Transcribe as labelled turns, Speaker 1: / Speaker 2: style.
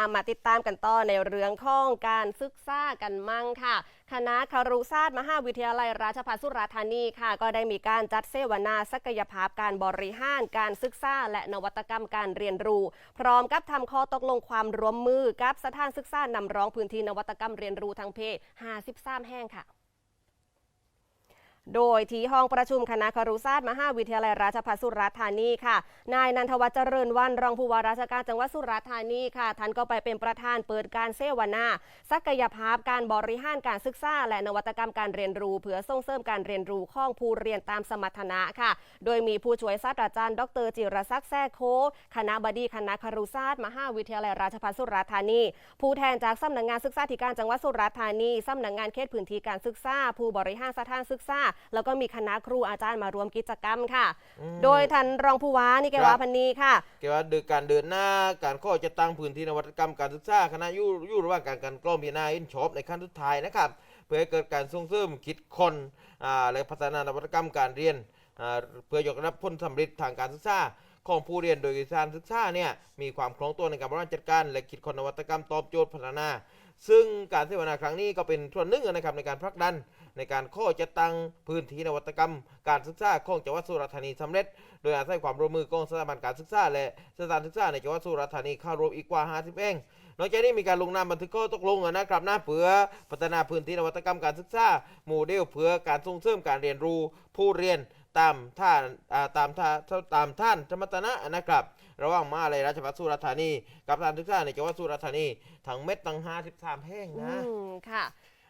Speaker 1: ามาติดตามกันต่อในเรื่องของการศึกษากันมั่งค่ะ คณะคารุศาสตร์มหาวิทยาลัยราชภัฏสุราษฎร์ธานีค่ะ ก็ได้มีการจัดเสวนาศักยภาพการบริหาร การศึกษาและนวัตกรรมการเรียนรู้ พร้อมกับทำข้อตกลงความร่วมมือกับสถานศึกษานำร้องพื้นที่นวัตกรรมเรียนรู้ทางเพศ 53 แห่งค่ะ โดยที่ห้องประชุมคณะคารุศาสตร์มหาวิทยาลัยราชภัฏสุราษฎร์ธานีค่ะ นายนันทวัฒน์เจริญวันรองผู้ว่าราชการจังหวัดสุราษฎร์ธานีค่ะ ท่านก็ไปเป็นประธานเปิดการเสวนาศักยภาพการบริหารการศึกษาและนวัตกรรมการเรียนรู้ เพื่อส่งเสริมการเรียนรู้ของผู้เรียนตามสมรรถนะค่ะ โดยมีผู้ช่วยศาสตราจารย์ ดรจิรศักดิ์แซ่โคคณะบดีคณะคารุศาสตร์มหาวิทยาลัยราชภัฏสุราษฎร์ธานี ผู้แทนจากสำนักงานศึกษาธิการจังหวัดสุราษฎร์ธานีสำนักงานเขตพื้นที่การศึกษาผู้บริหารสถานศึกษาแล้วก็มีคณะครูอาจารย์มารวมกิจกรรมค่ะ โดยท่านรองผู้ว่านิเกวาพันนีค่ะ
Speaker 2: เกี่ยวกับการเดินหน้าการข้อจะตั้งพื้นที่นวัตกรรมการศึกษาคณะอยู่อยู่ระหว่างการการกล้อมพิจารณาอินชอบในขั้นสุดท้ายนะครับ เพื่อให้เกิดการส่งเสริมคิดคนอ่าและพัฒนานวัตกรรมการเรียนอ่าเพื่อยกระดับผลสำเร็จทางการศึกษา ของผู้เรียนโดยการศึกษาเนี่ยมีความคล่องตัวในการบริหารจัดการ และคิดคนนวัตกรรมตอบโจทย์พัฒนา ซึ่งการเสวนาครั้งนี้ก็เป็นส่วนหนึ่งนะครับในการผลักดัน ในการข้อจะตั้งพื้นที่นวัตกรรม การศึกษาของจังหวัดสุราษฎร์ธานีสำเร็จ โดยอาศัยความร่วมมือของสถาบันการศึกษาและสถานศึกษาในจังหวัดสุราษฎร์ธานีเข้าร่วมอีกกว่า 50 แห่งนอกจากนี้มีการลงนามบันทึกข้อตกลงนะครับนะเพื่อพัฒนาพื้นที่นวัตกรรมการศึกษาโมเดลเพื่อการส่งเสริมการเรียนรู้ผู้เรียน ตามท่านตามท่าตามท่านธรรมตนะนะครับ ระหว่างมหาลัยราชภัฏสุรธานี กับสถานทุกท่านในจังหวัดสุรธานีทั้งเม็ดตั้ง53แห่งนะ
Speaker 1: ค่ะ